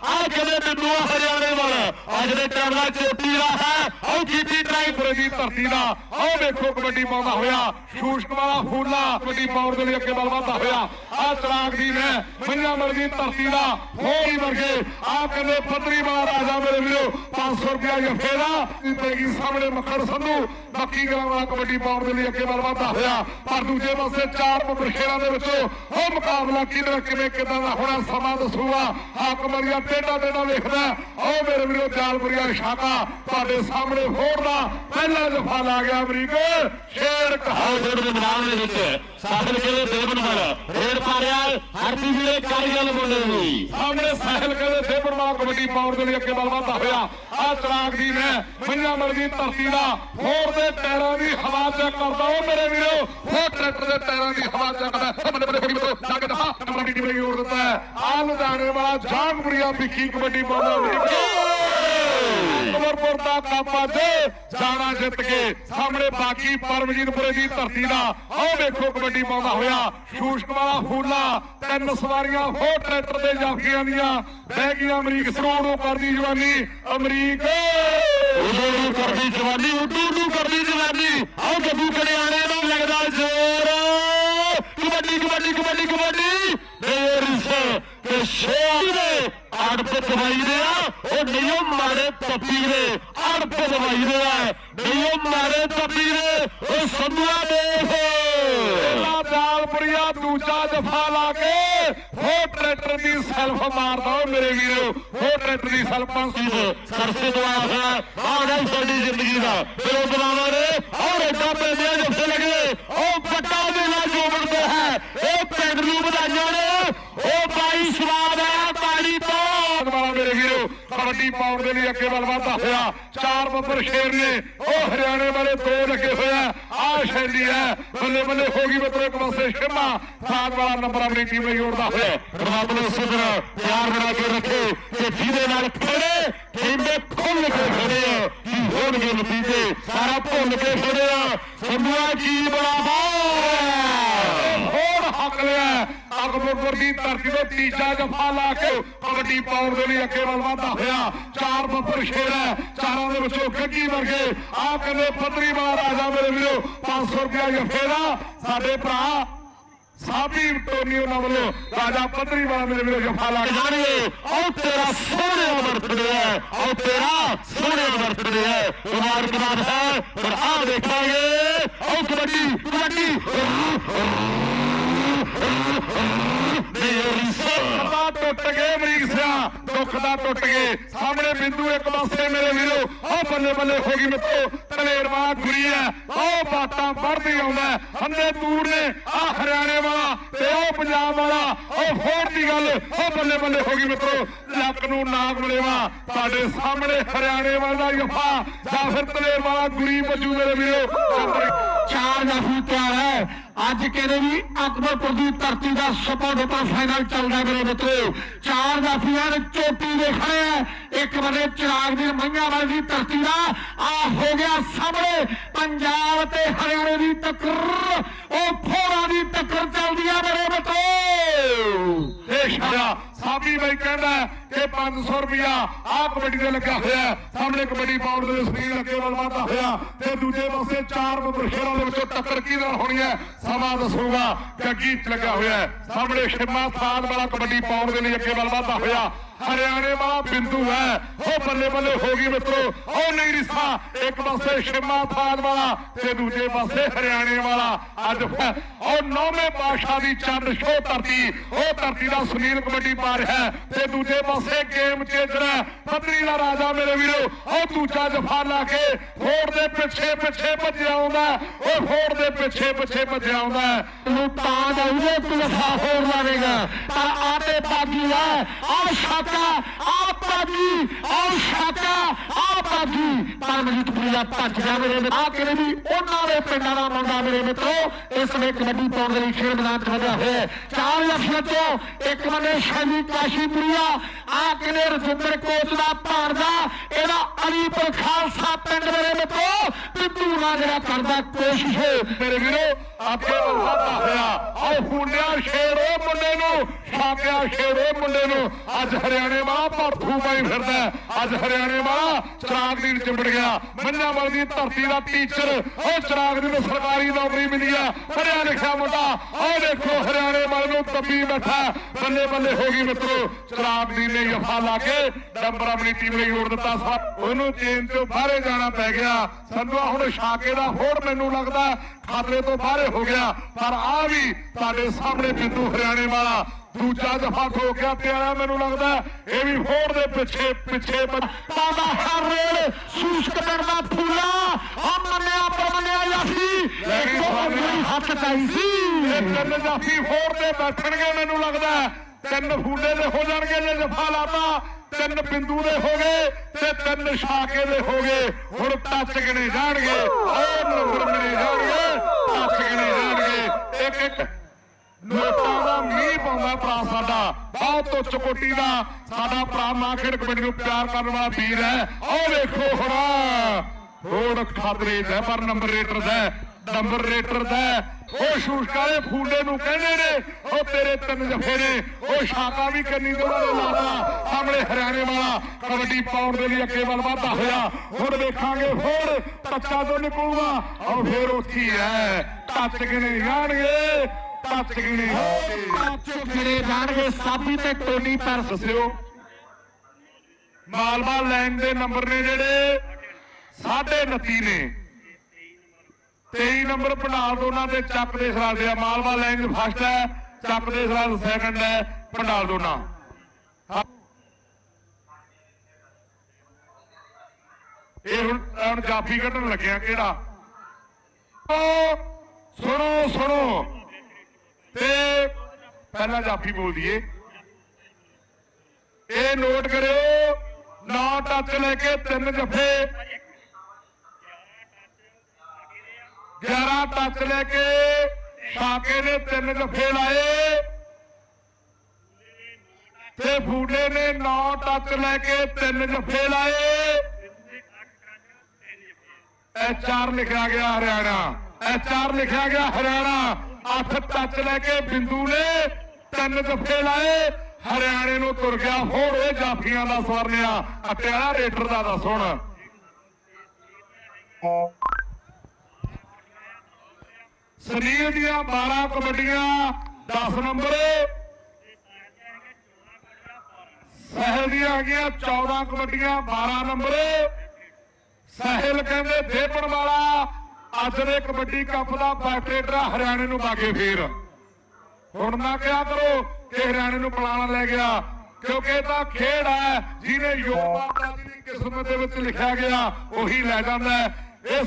ha ha! ਆ ਕਿਵੇਂ ਹਰਿਆਣੇ ਵਾਲਾ? ਅੱਜ ਦੇ ਟਾਈਮ ਦਾ ਚੋਟੀ ਦਾ ਹੈ। ਉਹ ਜੀਤੀ ਟਰਾਈਪੁਰ ਦੀ ਧਰਤੀ ਦਾ। ਉਹ ਵੇਖੋ ਕਬੱਡੀ ਪਾਉਂਦਾ ਹੋਇਆ। ਸ਼ੂਸ਼ਕ ਵਾਲਾ ਫੂਲਾ ਕਬੱਡੀ ਪਾਉਣ ਦੇ ਲਈ ਅੱਗੇ ਵੱਲ ਵਧਦਾ ਹੋਇਆ। ਆ ਚਰਾਗ ਦੀ ਨੇ ਮੰਨਾ ਮਰ ਧਰਤੀ ਦਾ। ਹੋਰੀ ਵਰਗੇ ਆ ਕਹਿੰਦੇ ਪੱਤਰੀ ਵਾਲਾ ਰਾਜਾ ਮੇਰੇ ਵੀਰੋ 500 ਰੁਪਿਆ ਜਫੇਰਾ ਪੈਗੀ ਸਾਹਮਣੇ ਮੱਖਣ ਸੰਧੂ। ਮੱਕੀ ਗਲਾਂ ਵਾਲਾ ਕਬੱਡੀ ਪਾਉਣ ਦੇ ਲਈ ਅੱਗੇ ਵੱਲ ਵਧਦਾ ਹੋਇਆ। ਪਰ ਦੂਜੇ ਪਾਸੇ ਚਾਰ ਨੰਬਰ ਖੇਡਾਂ ਦੇ ਵਿੱਚੋਂ ਉਹ ਮੁਕਾਬਲਾ ਕਿਹਦਾ, ਕਿਵੇਂ, ਕਿਦਾਂ ਦਾ ਹੋਣਾ ਸਮਾਂ ਦੱਸੂਗਾ। ਹਾਕਮਰੀਆ ਟੇਡਾ ਟੇਡਾ ਵੇਖਦਾ। ਉਹ ਮੇਰੇ ਵੀਰੋ ਜਾਲਪੁਰੀਆ ਸ਼ਾਕਾ ਤੁਹਾਡੇ ਸਾਹਮਣੇ ਫੋੜਦਾ ਪਹਿਲਾ ਦਫਾ ਲਾ ਗਿਆ ਅਮਰੀਕ। ਸ਼ੇਰ ਕਹਾ ਹਾਊਸਰ ਦੇ ਮੈਦਾਨ ਦੇ ਵਿੱਚ ਸਾਹਲ ਕਿਲੇ ਦੇਵਨ ਵਾਲਾ ਰੇਡ ਪਾਰਿਆ ਹਰਪੀ ਵੀਰੇ ਕਾਰੀਗਲ ਨੂੰ। ਸਾਹਮਣੇ ਸਾਹਿਲ ਕਹਿੰਦੇ ਕਬੱਡੀ ਪਾਉਣ ਦੇ ਲਈ ਅੱਗੇ ਵੱਲ ਵਧਦਾ ਹੋਇਆ। ਆ ਚਰਾਗ ਦੀ ਨੇ ਮੰਨਾ ਮਰ ਧਰਤੀ ਦਾ ਹੋਰ ਦੇ ਟਾਇਰਾਂ ਦੀ ਹਵਾ ਚੈੱਕ ਕਰਦਾ ਉਹ ਮੇਰੇ ਵੀਰੋ, ਉਹ ਟਰੈਕਟਰ ਦੇ ਟਾਇਰਾਂ ਦੀ ਹਵਾ ਚੈੱਕ ਕਰਦਾ। ਉਹ ਬੱਲੇ ਬੱਲੇ ਲੱਗ ਦਫਾ ਕਬੱਡੀ ਟੀਮ ਨੇ ਜੋੜ ਦਿੱਤਾ ਹੈ। ਆ ਲੁਧਿਆਣੇ ਵਾਲਾ ਜਾਗਪੁਰੀਆ ਵਿਖੀ ਕਬੱਡੀ ਪਾਉਂਦਾ ਅਮਰਪੁਰ ਦਾ ਕੱਪ ਅੱਜ ਜਾਣਾ ਜਿੱਤ ਕੇ ਸਾਹਮਣੇ ਬਾਕੀ ਪਰਮਜੀਤਪੁਰੇ ਦੀ ਧਰਤੀ ਦਾ। ਆਹ ਵੇਖੋ ਕਬੱਡੀ ਪਾਉਂਦਾ ਹੋਇਆ ਸ਼ੂਸ਼ਕ ਵਾਲਾ ਫੂਲਾ, ਤਿੰਨ ਸਵਾਰੀਆਂ ਹੋ ਟਰੈਕਟਰ ਦੇ ਜਾਫੀਆਂ ਦੀਆਂ, ਬਹਿ ਗਈਆਂ ਅਮਰੀਕ ਸਰੋੜ ਨੂੰ ਕਰਦੀ ਜਵਾਨੀ, ਅਮਰੀਕ। ਉਦੋਂ ਨੂੰ ਕਰਦੀ ਜਵਾਨੀ, ਉਦੋਂ ਨੂੰ ਕਰਦੀ ਜਵਾਨੀ। ਆਹ ਗੱਬੂ ਕੜਿਆਣੇ ਨੂੰ ਲੱਗਦਾ ਜ਼ੋਰ। ਕਬੱਡੀ ਕਬੱਡੀ ਕਬੱਡੀ ਕਬੱਡੀ। ਦੇਰ ਸੇ ਤੇ ਸ਼ੇਰ। ਅੜਪ ਦਵਾਈ ਦੇ ਆ ਉਹ ਨਹੀਂ ਉਹ ਮਾਰੇ ਪੱਪੀ ਦੇ। ਅੜਪ ਦਵਾਈ ਦੇ ਆ ਨਹੀਂ ਉਹ ਮਾਰੇ ਪੱਪੀ ਦੇ। ਉਹ ਸੰਧੂਆ ਦੇਖ। ਪਹਿਲਾ ਦੂਜਾ ਜਫਾ ਲਾ ਕੇ ਹੋ ਟਰੈਕਟਰ ਦੀ ਸੈਲਫ ਮਾਰਦਾ ਓ ਮੇਰੇ ਵੀਰੋ ਹੋ ਟਰੈਕਟਰ ਦੀ ਸੈਲਫ 500 ਸਰਸੇ ਦਵਾ ਆਹ ਨਹੀਂ ਸਾਡੀ ਜ਼ਿੰਦਗੀ ਦਾ। ਫਿਰ ਉਹ ਦਵਾਵਾਂ ਨੇ ਔਰ ਐਡਾ ਪੈਂਦੇ ਜੱਫੇ ਲਗੇ। ਉਹ ਪੱਟਾ ਮੇਲਾ ਜੋ ਹੈ। ਇਹ ਪਿੰਡ ਨੂੰ ਵਧਾਈਆਂ ਨੇ। ਕਬੱਡੀ ਪਾਉਣ ਦੇ ਲਈ ਅੱਗੇ ਵੱਲ ਵਧਦਾ ਹੋਇਆ। ਚਾਰ ਬੱਬਰ ਸ਼ੇਰ ਨੇ। ਉਹ ਹਰਿਆਣੇ ਵਾਲੇ ਦੋ ਲੱਗੇ ਹੋਇਆ ਆ। ਸ਼ੈਲੀ ਹੈ। ਬੱਲੇ ਬੱਲੇ ਹੋ ਗਈ ਮਤਲਬ ਇੱਕ ਪਾਸੇ। ਸ਼ਿਮਾ ਸਾਧ ਵਾਲਾ ਨੰਬਰ ਆਪਣੀ ਟੀਮ ਵਿੱਚ ਜੋੜਦਾ ਹੋਇਆ। ਰੱਬ ਨੇ ਸੁਧਰ ਪਿਆਰ ਬਣਾ ਕੇ ਰੱਖੇ ਤੇ ਜਿਹਦੇ ਨਾਲ ਖੜੇ ਕਹਿੰਦੇ ਖੁੱਲ ਕੇ ਖੜੇ ਆ। ਕੀ ਹੋਣਗੇ ਨਤੀਜੇ? ਸਾਰਾ ਭੁੱਲ ਕੇ ਖੜੇ ਆ। ਸੰਧੂਆ ਕੀ ਬਰਾਬਰ ਹੱਕ ਲਿਆ ਅਕਬਰਪੁਰ ਦੀ ਧਰਤੀ ਤੋਂ ਤੀਜਾ ਜਫਾ ਲਾ ਕੇ ਕਬੱਡੀ ਪਾਉਣ ਦੇ ਲਈ ਅੱਗੇ ਵੱਲ ਵਧਦਾ ਹੋਇਆ ਚਾਰ ਬੱਬਰ ਸ਼ੇਰ ਹੈ ਚਾਰਾਂ ਦੇ ਵਿੱਚੋਂ ਗੱਗੀ ਵਰਗੇ ਆ ਕਹਿੰਦੇ ਪੱਤਰੀ ਵਾਲਾ ਰਾਜਾ ਮੇਰੇ ਵੀਰੋ 500 ਰੁਪਿਆ ਜਫੇਰਾ ਸਾਡੇ ਭਰਾ ਸਾਬੀ ਟੋਨੀ ਉਹਨਾਂ ਵੱਲੋਂ ਰਾਜਾ ਪੱਤਰੀ ਵਾਲਾ ਮੇਰੇ ਵੀਰੋ ਜਫਾ ਲਾ ਕੇ ਜਾਣੀਏ ਉਹ ਤੇਰਾ ਸੋਹਣਿਆ ਵਰਤਦੇ ਹੈ ਉਹ ਤੇਰਾ ਸੋਹਣਿਆ ਵਰਤਦੇ ਹੈ ਮੁਬਾਰਕਬਾਦ ਹੈ ਪਰ ਆ ਦੇਖਾਂਗੇ ਉਹ ਕਬੱਡੀ ਕਬੱਡੀ ਮੇਰੀ ਟੁੱਟ ਗਏ ਅਮਰੀਕ ਸਿਆ ਦੁੱਖ ਦਾ ਟੁੱਟ ਗਏ। ਸਾਹਮਣੇ ਬਿੰਦੂ ਇੱਕ ਪਾਸੇ ਮੇਰੇ ਵੀਰੋ। ਉਹ ਬੱਲੇ ਬੱਲੇ ਹੋ ਗਈ ਮਿੱਤਰੋ ਤਲੇਰਵਾ ਗੁਰੀ ਹੈ ਉਹ ਬਾਤਾਂ ਵੜਦੀ ਆਉਂਦਾ ਹੰਦੇ ਤੂਰ ਨੇ ਆ ਹਰਿਆਣੇ ਵਾਲਾ ਤੇ ਉਹ ਪੰਜਾਬ ਵਾਲਾ। ਉਹ ਫੋੜ ਦੀ ਗੱਲ ਉਹ ਬੱਲੇ ਬੱਲੇ ਹੋ ਗਈ ਮਿੱਤਰੋ। ਲੱਕ ਨੂੰ ਨਾਗ ਮਿਲੇਵਾ, ਤੁਹਾਡੇ ਸਾਹਮਣੇ ਹਰਿਆਣੇ ਵਾਲਾ ਜਫਾ ਜਾਂ ਫਿਰ ਤਲੇਰਵਾ ਗੁਰੀ ਬੱਜੂ ਮੇਰੇ ਵੀਰੋ। ਚਾਰ ਜਾਫੀ ਤਿਆਰ ਹੈ। ਅੱਜ ਕਹਿੰਦੇ ਵੀ ਅਕਬਰਪੁਰ ਦੀ ਧਰਤੀ ਦਾ ਸੁਪਰ ਡੁਪਰ ਫਾਈਨਲ ਚੱਲਦਾ ਮੇਰੇ ਮਿੱਤਰੋ। ਚਾਰ ਜਾਫੀਆਂ ਨੇ ਚੋਟੀ ਦੇ ਖੜੇ ਆ ਇੱਕ ਬੰਦੇ ਚਿਰਾਗ ਦੀ ਮਈਆਂ ਵਾਲੀ ਦੀ ਧਰਤੀ ਦਾ ਆ ਹੋ ਗਿਆ ਸਾਹਮਣੇ। ਪੰਜਾਬ ਤੇ ਹਰਿਆਣੇ ਦੀ ਟੱਕਰ, ਉਹ ਫੋੜਾ ਦੀ ਟੱਕਰ ਚੱਲਦੀ ਆ ਮੇਰੇ ਮਿੱਤਰੋ। ਇਹ ਸ਼ਾਇਆ ਸਾਬੀ ਬਾਈ ਕਹਿੰਦਾ ਕਿ 500 ਰੁਪਿਆ ਆ ਕਬੱਡੀ ਦੇ ਲੱਗਾ ਹੋਇਆ ਸਾਹਮਣੇ ਕਬੱਡੀ ਪਾਉਣ ਦੇ ਸਕਰੀਨ ਲੱਗੇ ਵੱਲ ਵਾਧਾ ਹੋਇਆ। ਤੇ ਦੂਜੇ ਪਾਸੇ ਚਾਰ ਨੰਬਰ ਦੇ ਵਿੱਚੋਂ ਟੱਕਰ ਕੀ ਨਾਲ ਹੋਣੀ ਹੈ? ਸਮਾਂ ਦੱਸੂਗਾ। ਗੱਗੀ ਚ ਲੱਗਾ ਹੋਇਆ ਸਾਹਮਣੇ ਸ਼ਿਮਾ ਸਾਧ ਵਾਲਾ ਕਬੱਡੀ ਪਾਉਣ ਦੇ ਲਈ ਅੱਗੇ ਵੱਲ ਵਾਧਾ ਹੋਇਆ। ਹਰਿਆਣੇ ਵਾਲਾ ਬਿੰਦੂ ਹੈ। ਉਹ ਬੱਲੇ ਬੱਲੇ ਹੋ ਗਈ ਮਿੱਤਰੋ। ਉਹ ਨਹੀਂ ਰਿਸਾ ਇੱਕ ਪਾਸੇ ਸ਼ਿਮਾ ਥਾਜ ਵਾਲਾ ਤੇ ਦੂਜੇ ਪਾਸੇ ਹਰਿਆਣੇ ਵਾਲਾ। ਅੱਜ ਉਹ ਨੌਵੇਂ ਪਾਸ਼ਾ ਦੀ ਚੰਦ ਸ਼ੋ ਧਰਤੀ। ਉਹ ਧਰਤੀ ਦਾ ਸੁਨੀਲ ਕਬੱਡੀ ਪਾ ਰਿਹਾ ਤੇ ਦੂਜੇ ਪਾਸੇ ਗੇਮ ਚੇਂਜਰ ਹੈ। ਪਤਰੀ ਦਾ ਰਾਜਾ ਮੇਰੇ ਵੀਰੋ, ਉਹ ਦੂਜਾ ਜਫਾ ਲਾ ਕੇ ਫੋੜ ਦੇ ਪਿੱਛੇ ਪਿੱਛੇ ਭੱਜਿਆ ਆਉਂਦਾ ਉਹ ਫੋੜ ਦੇ ਪਿੱਛੇ ਪਿੱਛੇ ਭੱਜਿਆ ਆਉਂਦਾ ਹੈ। ਨੂੰ ਤਾਂ ਜਾਊਗੇ ਤੁਲਫਾ ਹੋਰ ਲਾਵੇਗਾ। ਪਰ ਆਤੇ ਬਾਗੀ ਹੈ। ਆ ਸ਼ਾਕਾ ਆ ਬਾਗੀ ਆ ਸ਼ਾਕਾ ਆ ਬਾਗੀ ਪਰਮਜੀਤ ਪੁਰੀਆ ਭੱਜ ਗਿਆ ਮੇਰੇ ਆ ਕਿਹੜੇ ਵੀ ਉਹਨਾਂ ਦੇ ਪਿੰਡਾਂ ਦਾ ਮੁੰਡਾ ਮੇਰੇ ਮਿੱਤਰੋ, ਇਸ ਵੇ ਕਬੱਡੀ ਪਾਉਣ ਦੇ ਲਈ ਖੇਡ ਮੈਦਾਨ 'ਚ ਵਧਿਆ ਹੋਇਆ ਚਾਰ ਲਫ਼ਜ਼ਾਂ ਚੋਂ ਇੱਕ ਬੰਦੇ ਸ਼ੈਲੀ ਕਾਸ਼ੀਪੁਰੀਆ ਆ। ਕਿਹੜੇ ਰਜਿੰਦਰ ਕੋਚ ਦਾ ਭਾਣਜਾ? ਇਹਦਾ ਅਲੀਪੁਰ ਖਾਲਸਾ ਪਿੰਡ ਮੇਰੇ ਮਿੱਤਰੋ ਪਿੱਤੂ ਨਾਲ ਜਿਹੜਾ ਕਰਦਾ ਕੋਸ਼ਿਸ਼। ਮੇਰੇ ਵੀਰੋ ਆਪੇ ਵੱਲ ਹੋਇਆ ਉਹ ਫੁੰਡਿਆ ਸ਼ੇਰ ਉਹ ਮੁੰਡੇ ਨੂੰ ਛਾਕਿਆ ਸ਼ੇਰੇ ਮੁੰਡੇ ਨੂੰ। ਅੱਜ ਹਰਿਆਣੇ ਵਾਲਾ ਭਰਥੂ ਪਾਈ ਫਿਰਦਾ ਅੱਜ ਹਰਿਆਣੇ ਵਾਲਾ ਚਰਾਗ ਦੀ ਚਿੰਬੜ ਗਿਆ। ਮੰਨਾ ਦੀ ਧਰਤੀ ਦਾ ਟੀਚਰ। ਉਹ ਚਰਾਗ ਦੀ ਸਰਕਾਰੀ ਨੌਕਰੀ ਮਿਲੀ ਆ। ਪੜਿਆ ਲਿਖਿਆ ਮੁੰਡਾ। ਉਹ ਦੇਖੋ ਹਰਿਆਣੇ ਵਾਲੇ ਨੂੰ ਤੱਬੀ ਬੈਠਾ ਬੱਲੇ ਬੱਲੇ ਹੋ ਗਈ ਮਿੱਤਰੋ। ਚਰਾਗ ਦੀ ਨੇ ਜਫਾ ਲਾ ਕੇ ਡੰਬਰ ਆਪਣੀ ਟੀਮ ਲਈ ਜੋੜ ਦਿੱਤਾ। ਉਹਨੂੰ ਚੇਨ ਤੋਂ ਬਾਹਰੇ ਜਾਣਾ ਪੈ ਗਿਆ। ਸੰਧਵਾ ਹੁਣ ਛਾਕੇ ਦਾ ਹੋੜ ਮੈਨੂੰ ਲੱਗਦਾ ਖਾਤਰੇ ਤੋਂ ਬਾਹਰੇ ਹੋ ਗਿਆ। ਪਰ ਆ ਵੀ ਤੁਹਾਡੇ ਸਾਹਮਣੇ ਬਿੰਦੂ ਹਰਿਆਣੇ ਵਾਲਾ ਦੂਜਾ ਦਫਾ ਠੋਕ ਗਿਆ ਆਇਆ ਮੈਨੂੰ ਲੱਗਦਾ ਇਹ ਵੀ ਹੋੜ ਦੇ ਪਿੱਛੇ ਪਿੱਛੇ ਬਾਬਾ ਹਰ ਰੇਲ ਸ਼ੂਸ਼ਕ ਕਰਦਾ ਫੂਲਾ। ਆ ਮੰਨਿਆ ਪਰਮਨਿਆ ਯਾਸੀ ਇੱਕ ਉਂਗਲੀ ਹੱਥ ਚਾਈ ਸੀ। ਇਹ ਤਿੰਨ ਜਾਫੀ ਹੋੜ ਤੇ ਬੈਠਣਗੇ ਮੈਨੂੰ ਲੱਗਦਾ ਤਿੰਨ ਫੂਲੇ ਦੇ ਹੋ ਜਾਣਗੇ ਜੇ ਜਫਾ ਲਾਤਾ। ਤਿੰਨ ਬਿੰਦੂ ਦੇ ਹੋ ਗਏ ਤੇ ਤਿੰਨ ਸ਼ਾਕੇ ਦੇ ਹੋ ਗਏ। ਹੁਣ ਟੱਚ ਗਿਣੇ ਜਾਣਗੇ? ਉਹ ਨੰਬਰ ਗਿਣੇ ਜਾਣਗੇ, ਟੱਚ ਗਿਣੇ ਜਾਣਗੇ? ਇੱਕ ਇੱਕ ਨੋਟਾਂ ਦਾ ਮੀਂਹ ਪਾਉਂਦਾ ਭਰਾ ਸਾਡਾ, ਬਹੁਤ ਉੱਚ ਕੋਟੀ ਦਾ। ਸਾਡਾ ਭਰਾ ਮਾਖੜ ਕਬੱਡੀ ਨੂੰ ਪਿਆਰ ਕਰਨ ਵਾਲਾ ਵੀਰ ਹੈ। ਉਹ ਵੇਖੋ ਹੁਣ। ਹੋੜ ਖਾਤਰੇ ਦਾ ਪਰ ਨੰਬਰ ਰੇਟਰ ਦਾ ਨੰਬਰ ਰੇਟਰ ਦਾ ਉਹ ਸ਼ੂਸ਼ਕਾਰੇ ਫੂਲੇ ਨੂੰ ਕਹਿੰਦੇ ਨੇ ਉਹ ਤੇਰੇ ਤਿੰਨ ਜਫੇ ਨੇ। ਉਹ ਸ਼ਾਕਾ ਵੀ ਕੰਨੀ ਦੇ ਲਾਦਾ ਸਾਹਮਣੇ ਹਰਿਆਣੇ ਵਾਲਾ ਕਬੱਡੀ ਪਾਉਣ ਦੇ ਲਈ ਅੱਗੇ ਵੱਲ ਵਧਦਾ ਹੋਇਆ। ਹੁਣ ਵੇਖਾਂਗੇ ਹੋਰ ਟੱਚਾ ਤੋਂ ਨਿਕਲੂਗਾ। ਉਹ ਫੇਰ ਉੱਥੇ ਹੀ ਟੱਚ ਗਿਣੇ ਜਾਣਗੇ ਟੱਚ ਗਿਣੇ ਜਾਣਗੇ। ਜਿਹੜੇ ਜਾਣਗੇ। ਸਾਬੀ ਤੇ ਟੋਨੀ ਪਰ ਦੱਸਿਓ ਮਾਲਵਾ ਲਾਈਨ ਦੇ ਨੰਬਰ ਨੇ ਜਿਹੜੇ 29 ਨੇ। 23 ਨੰਬਰ ਪੰਡਾਲ ਦੋਨਾਂ ਦੇ ਚੱਕ ਦੇ ਸਰਾਲ ਆ। ਮਾਲਵਾ ਲਾਈਨ ਫਸਟ ਹੈ, ਚੱਕ ਦੇ ਸਰਾਲ ਸੈਕੰਡ ਹੈ ਪੰਡਾਲ ਦੋਨਾਂ। ਇਹ ਹੁਣ ਹੁਣ ਜਾਫੀ ਕੱਢਣ ਲੱਗਿਆ ਕਿਹੜਾ? ਸੁਣੋ ਸੁਣੋ। ਤੇ ਪਹਿਲਾਂ ਜਾਫੀ ਬੋਲ ਦਈਏ। ਇਹ ਨੋਟ ਕਰਿਓ, ਨਾ ਟੱਚ ਲੈ ਕੇ ਤਿੰਨ ਜੱਫੇ 11 ਟੱਚ ਲੈ ਕੇ ਸ਼ਾਕੇ ਨੇ ਤਿੰਨ ਜਫੇ ਲਾਏ। ਤੇ ਫੂਡੇ ਨੇ ਨੌ ਟੱਚ ਲੈ ਕੇ ਤਿੰਨ ਜਫੇ ਲਾਏ। ਐਚ ਲਿਖਿਆ ਗਿਆ ਹਰਿਆਣਾ। ਐਚ ਆਰ ਲਿਖਿਆ ਗਿਆ ਹਰਿਆਣਾ। ਅੱਠ ਟੱਚ ਲੈ ਕੇ ਬਿੰਦੂ ਨੇ ਤਿੰਨ ਜਫੇ ਲਾਏ। ਹਰਿਆਣੇ ਨੂੰ ਤੁਰ ਗਿਆ ਹੋਰ ਇਹ ਜਾਫੀਆਂ ਦਾ ਸਵਰਨਿਆ। ਅਟਿਆਲਾ ਰੇਟਰ ਦਾ ਦੱਸ ਹੁਣ। ਸਰੀਰ ਦੀਆਂ 12 ਕਬੱਡੀਆਂ 10 ਨੰਬਰ। ਸਹਿਲ ਦੀਆਂ ਆ ਗਈਆਂ 14 ਕਬੱਡੀਆਂ 12 ਨੰਬਰ। ਸਹਿਲ ਕਹਿੰਦੇ ਦੇਪਣ ਵਾਲਾ, ਅੱਜ ਦੇ ਕਬੱਡੀ ਕੱਪ ਦਾ ਬਾਟਰੇਟਰ ਹਰਿਆਣੇ ਨੂੰ ਬਾਗੇ ਫੇਰ। ਹੁਣ ਨਾ ਕਿਹਾ ਕਰੋ ਕਿ ਹਰਿਆਣੇ ਨੂੰ ਪਲਾਣਾ ਲੈ ਗਿਆ, ਕਿਉਂਕਿ ਇਹ ਤਾਂ ਖੇਡ ਹੈ ਜਿਹਨੇ ਯੋਗਤਾ ਦੀ ਕਿਸਮਤ ਦੇ ਵਿੱਚ ਲਿਖਿਆ ਗਿਆ, ਉਹੀ ਲੈ ਜਾਂਦਾ ਹੈ। ਇਹ